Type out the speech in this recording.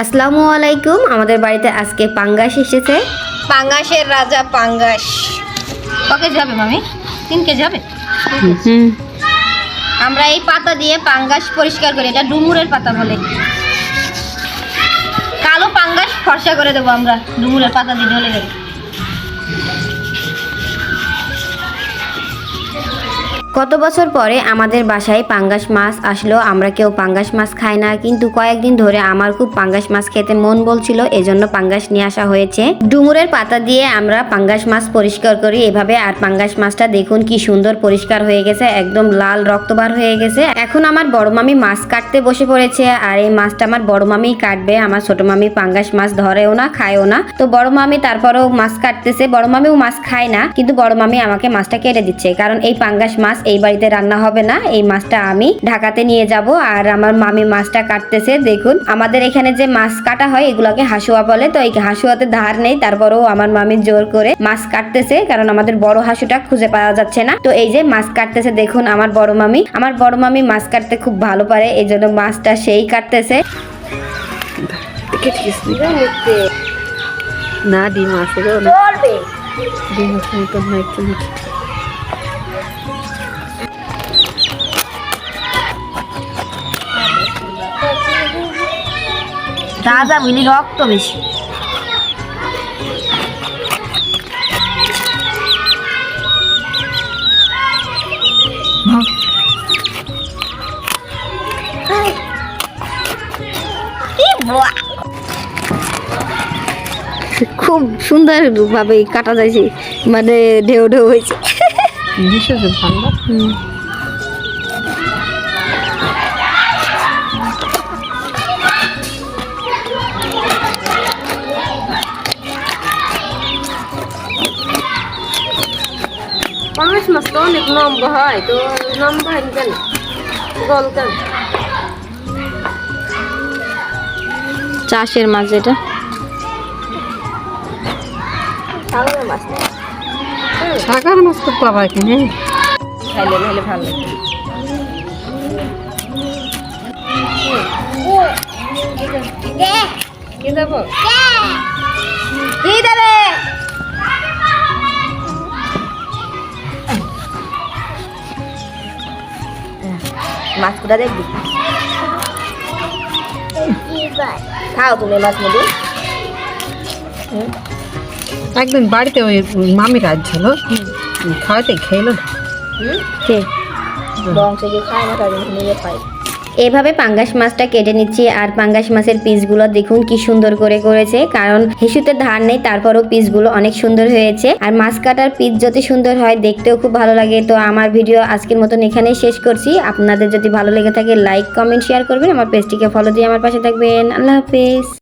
আসসালামু আলাইকুম আমাদের বাড়িতে আজকে পাঙ্গাস এসেছে। পাঙ্গাসের রাজা পাঙ্গাস। ক যাবে মামি? তিন কেজি হবে আমরা এই পাতা দিয়ে পাঙ্গাস পরিষ্কার করি এটা ডুমুরের পাতা বলে। কালো পাঙ্গাস ফর্সা করে দেবো আমরা ডুমুরের পাতা দিয়ে ঢলে দেবো। কত বছর পরে আমাদের বাসায় পাঙ্গাস মাছ আসলো, আমরা কেউ পাঙ্গাস মাছ খাই না, কিন্তু কয়েকদিন ধরে আমার খুব পাঙ্গাস মাছ খেতে মন বলছিল, এজন্য পাঙ্গাস নিয়ে আসা হয়েছে। ডুমুরের পাতা দিয়ে আমরা পাঙ্গাস মাছ পরিষ্কার করি এভাবে, আর পাঙ্গাস মাছটা দেখুন কি সুন্দর পরিষ্কার হয়ে গেছে, একদম লাল রক্তবার হয়ে গেছে। এখন আমার বড় মামি মাছ কাটতে বসে পড়েছে, আর এই মাছটা আমার বড় মামি কাটবে, আমার ছোট মামি পাঙ্গাস মাছ ধরেও না, খায়ও না। তো বড় মামি তারপরেও মাছ কাটতেছে, বড় মামিও মাছ খায় না, কিন্তু বড় মামি আমাকে মাছটা কেটে দিচ্ছে, কারণ এই পাঙ্গাস মাছ এই বাড়িতে রান্না হবে না এই মাছটা আমি ঢাকাতে নিয়ে যাব। আর আমার মামি মাছটা কাটতেছে দেখুন। আমাদের এখানে যে মাছ কাটা হয় এগুলোকে হাসুয়া বলে। তো এই হাসুয়াতে ধার নেই তারপরেও আমার মামি জোর করে মাছ কাটতেছে কারণ আমাদের বড় হাসুটা খুঁজে পাওয়া যাচ্ছে না। তো এই যে মাছ কাটতেছে দেখুন আমার বড় মামি। আমার বড় মামি মাছ কাটতে খুব ভালো পারে এই জন্য মাছটা সেই কাটতেছে। না ডিম না ডিম আছে তো না একটু রাজা বুঝলি রক্ত বেশি। খুব সুন্দর ভাবে কাটা যাইছে মানে ঢেউ ঢেউ হয়েছে বিশেষ ভালো। পাঁচ মাস তো অনেক লম্বা হয় তো লম্বা হয় কেন? গল কেন? চাষের মাছ এটা সাগার মাছ তো পাবা কিনে খাইলে নাহলে ভালো লাগে। কি? দেবো কি? মাছ কোথা দেখবি? খাও তুমি মাছ মুদি। একদিন বাড়িতে ওই মামি রাজ ছিল খাওয়াতে খেলো কে? বংশে গিয়ে খায় না তাদের নিজে খায়। এভাবে পাঙ্গাস মাছটা কেটে নিচ্ছি আর পাঙ্গাস মাছের পিসগুলো দেখুন কি সুন্দর করে করেছে, কারণ হিসুতে ধার নেই, তারপরও পিসগুলো অনেক সুন্দর হয়েছে। আর মাছ কাটার পিস যদি সুন্দর হয়, দেখতেও খুব ভালো লাগে। তো আমার ভিডিও আজকের মতন এখানেই শেষ করছি। আপনাদের যদি ভালো লেগে থাকে লাইক কমেন্ট শেয়ার করবেন। আমার পেজটিকে ফলো দিয়ে আমার পাশে থাকবেন। আল্লাহ হাফেজ।